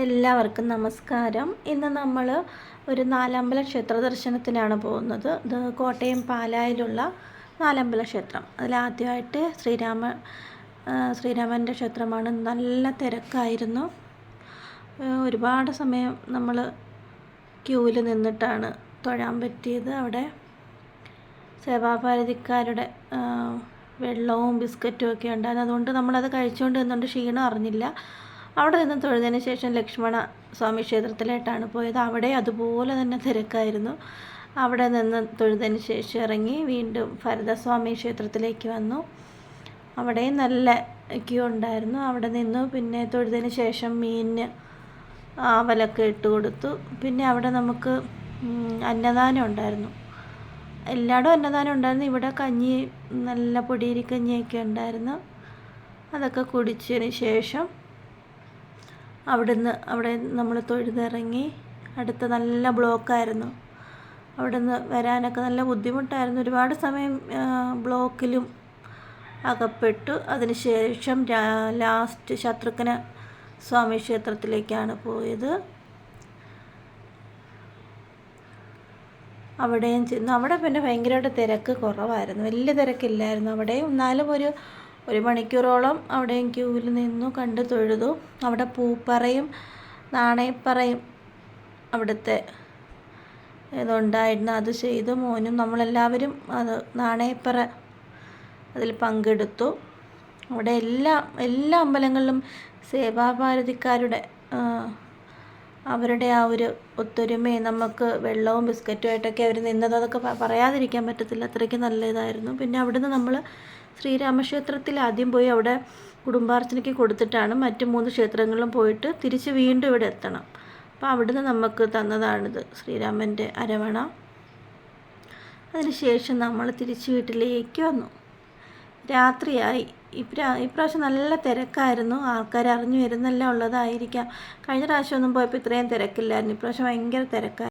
എല്ലാവർക്കും നമസ്കാരം. ഇന്ന് നമ്മൾ ഒരു നാലമ്പല ക്ഷേത്ര ദർശനത്തിനാണ് പോകുന്നത്. ഇത് കോട്ടയം പാലായിലുള്ള നാലമ്പല ക്ഷേത്രം. അതിലാദ്യമായിട്ട് ശ്രീരാമ ശ്രീരാമന്റെ ക്ഷേത്രമാണ്. നല്ല തിരക്കായിരുന്നു. ഒരുപാട് സമയം നമ്മൾ ക്യൂവിൽ നിന്നിട്ടാണ് തൊഴാൻ പറ്റിയത്. അവിടെ സേവാഭാരതിക്കാരുടെ വെള്ളവും ബിസ്ക്കറ്റും ഒക്കെ ഉണ്ടായിരുന്നു. അതുകൊണ്ട് നമ്മളത് കഴിച്ചുകൊണ്ട് നിന്നുകൊണ്ട് ക്ഷീണം അറിഞ്ഞില്ല. അവിടെ നിന്ന് തൊഴുതിന് ശേഷം ലക്ഷ്മണ സ്വാമി ക്ഷേത്രത്തിലായിട്ടാണ് പോയത്. അവിടെ അതുപോലെ തന്നെ തിരക്കായിരുന്നു. അവിടെ നിന്ന് തൊഴുതിന് ശേഷം ഇറങ്ങി വീണ്ടും ഭരതസ്വാമി ക്ഷേത്രത്തിലേക്ക് വന്നു. അവിടെയും നല്ല ക്യൂ ഉണ്ടായിരുന്നു. അവിടെ നിന്നു. പിന്നെ തൊഴുതിന് ശേഷം മീനിന് ആവലൊക്കെ ഇട്ട് കൊടുത്തു. പിന്നെ അവിടെ നമുക്ക് അന്നദാനം ഉണ്ടായിരുന്നു. എല്ലായിടും അന്നദാനം ഉണ്ടായിരുന്നു. ഇവിടെ കഞ്ഞി നല്ല പൊടിയരി കഞ്ഞിയൊക്കെ ഉണ്ടായിരുന്നു. അതൊക്കെ കുടിച്ചതിന് ശേഷം അവിടുന്ന് അവിടെ നമ്മൾ തൊഴുതിറങ്ങി അടുത്ത നല്ല ബ്ലോക്കായിരുന്നു. അവിടുന്ന് വരാനൊക്കെ നല്ല ബുദ്ധിമുട്ടായിരുന്നു. ഒരുപാട് സമയം ബ്ലോക്കിലും അകപ്പെട്ടു. അതിനുശേഷം ലാസ്റ്റ് ശത്രുഘ്ന സ്വാമി ക്ഷേത്രത്തിലേക്കാണ് പോയത്. അവിടെയും ചെന്നു. അവിടെ പിന്നെ ഭയങ്കരമായിട്ട് തിരക്ക് കുറവായിരുന്നു. വലിയ തിരക്കില്ലായിരുന്നു. അവിടെയും എന്നാലും ഒരു ഒരു മണിക്കൂറോളം അവിടെയും ക്യൂവിൽ നിന്നു കണ്ട് തൊഴുതു. അവിടെ പൂപ്പറയും നാണയപ്പറയും അവിടുത്തെ ഇതുണ്ടായിരുന്നു. അത് ചെയ്തു. മോനും നമ്മളെല്ലാവരും അത് നാണയപ്പറ അതിൽ പങ്കെടുത്തു. അവിടെ എല്ലാ എല്ലാ അമ്പലങ്ങളിലും സേവാഭാരതിക്കാരുടെ അവരുടെ ആ ഒരു ഒത്തൊരുമയും നമുക്ക് വെള്ളവും ബിസ്ക്കറ്റുമായിട്ടൊക്കെ അവർ നിന്നത് അതൊക്കെ പറയാതിരിക്കാൻ പറ്റത്തില്ല. അത്രയ്ക്ക് നല്ല ഇതായിരുന്നു പിന്നെ അവിടുന്ന് നമ്മൾ ശ്രീരാമക്ഷേത്രത്തിൽ ആദ്യം പോയി അവിടെ കുടുംബാർച്ചനയ്ക്ക് കൊടുത്തിട്ടാണ് മറ്റു മൂന്ന് ക്ഷേത്രങ്ങളിലും പോയിട്ട് തിരിച്ച് വീണ്ടും ഇവിടെ എത്തണം. അപ്പോൾ അവിടുന്ന് നമുക്ക് തന്നതാണിത് ശ്രീരാമന്റെ അരവണ. അതിനുശേഷം നമ്മൾ തിരിച്ച് വീട്ടിലേക്ക് വന്നു. രാത്രിയായി. ഇപ്രാ ഇപ്രാവശ്യം നല്ല തിരക്കായിരുന്നു. ആൾക്കാർ അറിഞ്ഞു വരുന്നല്ല ഉള്ളതായിരിക്കാം. കഴിഞ്ഞ പ്രാവശ്യം ഒന്നും പോയപ്പോൾ ഇത്രയും തിരക്കില്ലായിരുന്നു. ഇപ്രാവശ്യം ഭയങ്കര തിരക്കായിരുന്നു